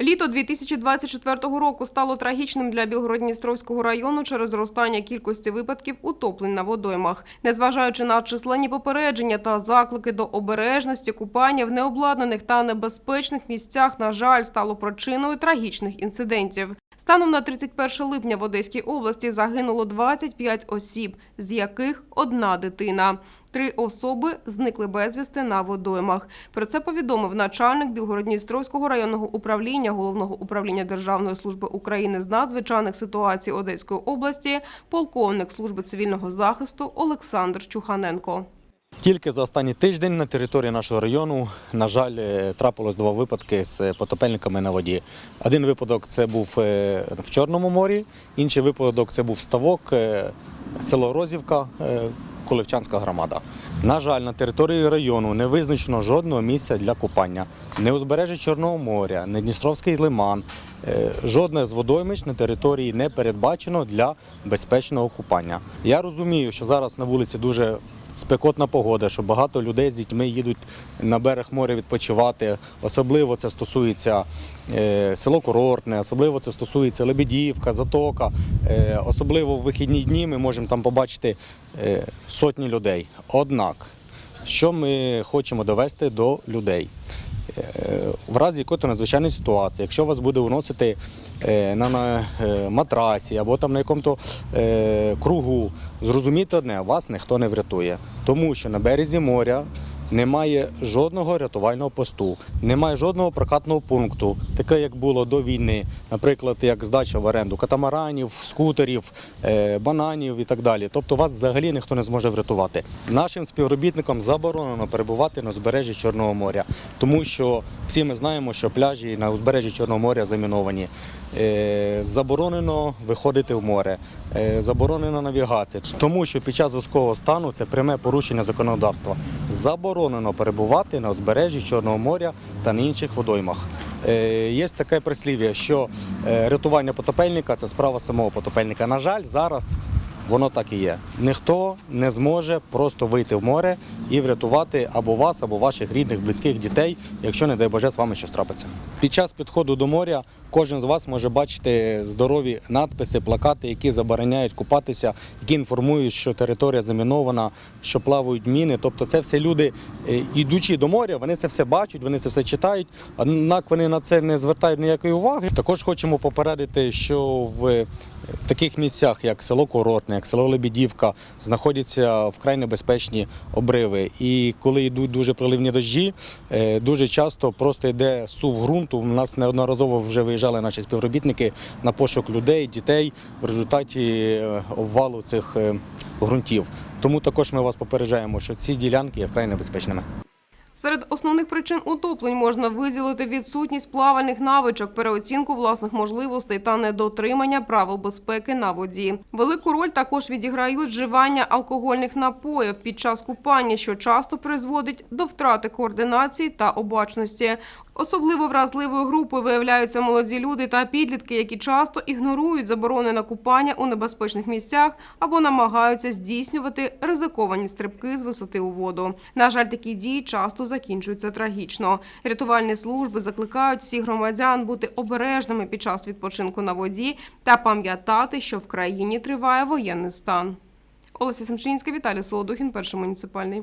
Літо 2024 року стало трагічним для Білгород-Дністровського району через зростання кількості випадків утоплень на водоймах. Незважаючи на численні попередження та заклики до обережності, купання в необладнаних та небезпечних місцях, на жаль, стало причиною трагічних інцидентів. Станом на 31 липня в Одеській області загинуло 25 осіб, з яких одна дитина. Три особи зникли безвісти на водоймах. Про це повідомив начальник Білгород-Дністровського районного управління Головного управління Державної служби України з надзвичайних ситуацій Одеської області, полковник служби цивільного захисту Олександр Чуханенко. Тільки за останній тиждень на території нашого району, на жаль, е, трапилось два випадки з потопельниками на воді. Один випадок це був е, в Чорному морі, інший випадок це був ставок, е, село Розівка, е, Коливчанська громада. На жаль, на території району не визначено жодного місця для купання. Не узбережжя Чорного моря, не Дністровський лиман. е, Жодне з водоймищ на території не передбачено для безпечного купання. Я розумію, що зараз на вулиці дуже спекотна погода, що багато людей з дітьми їдуть на берег моря відпочивати. Особливо це стосується е, село Курортне, особливо це стосується Лебедівка, Затока. Е, особливо в вихідні дні ми можемо там побачити е, сотні людей. Однак, що ми хочемо довести до людей? В разі якої надзвичайної ситуації, якщо вас буде уносити е, на, на е, матрасі або там на якому-то е, кругу, зрозумійте одне, вас ніхто не врятує. Тому що на березі моря немає жодного рятувального посту, немає жодного прокатного пункту, таке як було до війни, наприклад, як здача в оренду катамаранів, скутерів, е, бананів і так далі. Тобто вас взагалі ніхто не зможе врятувати. Нашим співробітникам заборонено перебувати на узбережжі Чорного моря, тому що всі ми знаємо, що пляжі на узбережжі Чорного моря заміновані. Е, Заборонено виходити в море, е, заборонена навігація, тому що під час військового стану це пряме порушення законодавства. Заборонено перебувати на узбережжі Чорного моря та на інших водоймах. Е, Є таке прислів'я, що е, рятування потопельника це справа самого потопельника. На жаль, зараз воно так і є. Ніхто не зможе просто вийти в море і врятувати або вас, або ваших рідних, близьких дітей, якщо, не дай Боже, з вами щось трапиться. Під час підходу до моря кожен з вас може бачити здорові надписи, плакати, які забороняють купатися, які інформують, що територія замінована, що плавають міни. Тобто, це все люди, е, йдучи до моря, вони це все бачать, вони це все читають. Однак вони на це не звертають ніякої уваги. Також хочемо попередити, що в таких місцях, як село Коротне, як село Лебідівка, знаходяться вкрай небезпечні обриви. І коли йдуть дуже проливні дощі, е, дуже часто просто йде сув ґрунту. У нас неодноразово вже виїжджали наші співробітники на пошук людей, дітей в результаті е, обвалу цих е, ґрунтів. Тому також ми вас попереджаємо, що ці ділянки є вкрай небезпечними. Серед основних причин утоплень можна виділити відсутність плавальних навичок, переоцінку власних можливостей та недотримання правил безпеки на воді. Велику роль також відіграють вживання алкогольних напоїв під час купання, що часто призводить до втрати координації та обачності. Особливо вразливою групою виявляються молоді люди та підлітки, які часто ігнорують заборони на купання у небезпечних місцях або намагаються здійснювати ризиковані стрибки з висоти у воду. На жаль, такі дії часто закінчуються трагічно. Рятувальні служби закликають всіх громадян бути обережними під час відпочинку на воді та пам'ятати, що в країні триває воєнний стан. Олеся Семчинська, Віталій Солодухін, перший муніципальний.